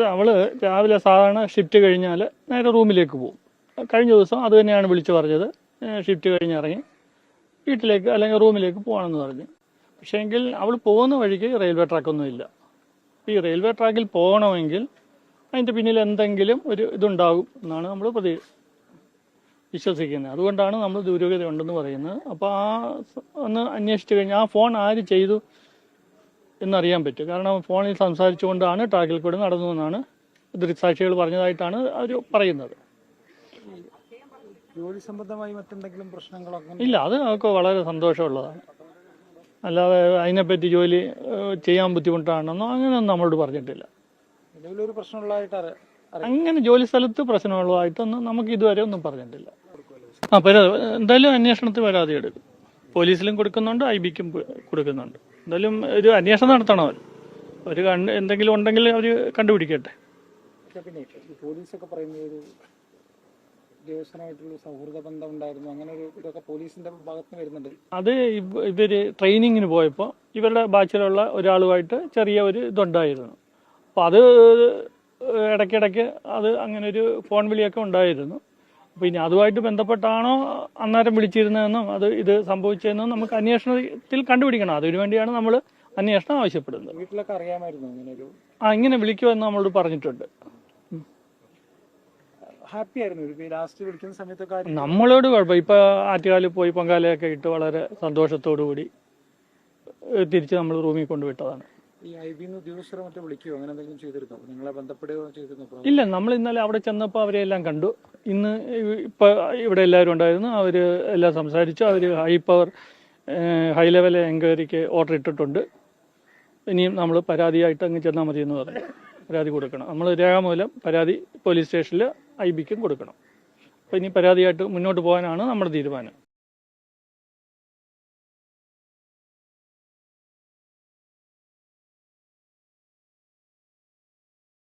അതായത് അവൾ രാവിലെ സാധാരണ ഷിഫ്റ്റ് കഴിഞ്ഞാൽ നേരെ റൂമിലേക്ക് പോകും. കഴിഞ്ഞ ദിവസം അത് തന്നെയാണ് വിളിച്ചു പറഞ്ഞത്. ഷിഫ്റ്റ് കഴിഞ്ഞ് ഇറങ്ങി വീട്ടിലേക്ക് അല്ലെങ്കിൽ റൂമിലേക്ക് പോകണമെന്ന് പറഞ്ഞു. പക്ഷേ എങ്കിൽ അവൾ പോകുന്ന വഴിക്ക് റെയിൽവേ ട്രാക്കൊന്നും ഇല്ല. ഈ റെയിൽവേ ട്രാക്കിൽ പോകണമെങ്കിൽ അതിന്റെ പിന്നിൽ എന്തെങ്കിലും ഒരു ഇതുണ്ടാകും എന്നാണ് നമ്മൾ പ്രതി വിശ്വസിക്കുന്നത്. അതുകൊണ്ടാണ് നമ്മൾ ദുരൂഹത ഉണ്ടെന്ന് പറയുന്നത്. അപ്പോൾ ആ ഒന്ന് അന്വേഷിച്ച് കഴിഞ്ഞാൽ ആ ഫോൺ ആര് ചെയ്തു? എന്നറിയാൻ പറ്റും. കാരണം ഫോണിൽ സംസാരിച്ചുകൊണ്ടാണ് ട്രാക്കിൽ കൂടെ നടന്നു എന്നാണ് ദൃക്സാക്ഷികൾ പറഞ്ഞതായിട്ടാണ് അവർ പറയുന്നത്. ജോലി സംബന്ധമായി മറ്റെന്തെങ്കിലും പ്രശ്നങ്ങളൊക്കെ ഇല്ല അത് നമുക്ക് വളരെ സന്തോഷമുള്ളതാണ്. അല്ലാതെ അതിനെപ്പറ്റി ജോലി ചെയ്യാൻ ബുദ്ധിമുട്ടാണെന്നോ അങ്ങനെയൊന്നും നമ്മളോട് പറഞ്ഞിട്ടില്ല. നിലവിലൊരു പ്രശ്നമുള്ളതായിട്ട് അങ്ങനെ ജോലി സ്ഥലത്ത് പ്രശ്നമുള്ളതായിട്ടൊന്നും നമുക്ക് ഇതുവരെ ഒന്നും പറഞ്ഞിട്ടില്ല. ആ പരാതി എന്തായാലും അന്വേഷണത്തിൽ പരാതി എടുക്കും. പോലീസിലും കൊടുക്കുന്നുണ്ട് ഐ ബിക്കും കൊടുക്കുന്നുണ്ട്. എന്തായാലും ഒരു അന്വേഷണം നടത്തണം അവർ അവർ കണ്ട് എന്തെങ്കിലും ഉണ്ടെങ്കിൽ അവർ കണ്ടുപിടിക്കട്ടെ. പക്ഷേ പിന്നെ പോലീസൊക്കെ പറയുന്നത് ഒരു ഉദ്യോഗസ്ഥനായിട്ടുള്ള സൗഹൃദ ബന്ധം ഉണ്ടായിരുന്നു അങ്ങനെ ഒരു ഇതൊക്കെ പോലീസിന്റെ ഭാഗത്ത് നിന്ന് വരുന്നുണ്ട്. അത് ഇവർ ഇവർ ട്രെയിനിങ്ങിന് പോയപ്പോൾ ഇവരുടെ ബാച്ചിലുള്ള ഒരാളുമായിട്ട് ചെറിയ ഒരു ഇതുണ്ടായിരുന്നു. അപ്പോൾ അത് ഇടയ്ക്കിടയ്ക്ക് അത് അങ്ങനെ ഒരു ഫോൺ വിളിയൊക്കെ ഉണ്ടായിരുന്നു. ഇനി അതുമായിട്ട് ബന്ധപ്പെട്ടാണോ അന്നേരം വിളിച്ചിരുന്നതെന്നും അത് ഇത് സംഭവിച്ചതെന്നും നമുക്ക് അന്വേഷണത്തിൽ കണ്ടുപിടിക്കണം. അതിനു വേണ്ടിയാണ് നമ്മൾ അന്വേഷണം ആവശ്യപ്പെടുന്നത്. വീട്ടിലൊക്കെ അറിയാമായിരുന്നു ആ ഇങ്ങനെ വിളിക്കുമെന്ന് നമ്മളോട് പറഞ്ഞിട്ടുണ്ട്. ഹാപ്പി ആയിരുന്നു. ലാസ്റ്റ് വിളിക്കുന്ന സമയത്തൊക്കെ നമ്മളോട് കുഴപ്പം. ഇപ്പൊ ആറ്റുകാലിൽ പോയി പൊങ്കാലയൊക്കെ ഇട്ട് വളരെ സന്തോഷത്തോടു കൂടി തിരിച്ച് നമ്മൾ റൂമിൽ കൊണ്ടുവിട്ടതാണ്. ഈ അങ്ങനെ എന്തെങ്കിലും ഇല്ല നമ്മൾ ഇന്നലെ അവിടെ ചെന്നപ്പോൾ അവരെ എല്ലാം കണ്ടു. ഇന്ന് ഇപ്പൊ ഇവിടെ എല്ലാവരും ഉണ്ടായിരുന്നു. അവർ എല്ലാം സംസാരിച്ചു. അവർ ഹൈ പവർ ഹൈ ലെവൽ എൻക്വയറിക്ക് ഓർഡർ ഇട്ടിട്ടുണ്ട്. ഇനിയും നമ്മൾ പരാതിയായിട്ട് അങ്ങ് ചെന്നാൽ മതി എന്ന് പറഞ്ഞു. പരാതി കൊടുക്കണം. നമ്മൾ രേഖാമൂലം പരാതി പോലീസ് സ്റ്റേഷനിൽ ഐ ബിക്കും കൊടുക്കണം. അപ്പോൾ ഇനി പരാതിയായിട്ട് മുന്നോട്ട് പോകാനാണ് നമ്മുടെ തീരുമാനം.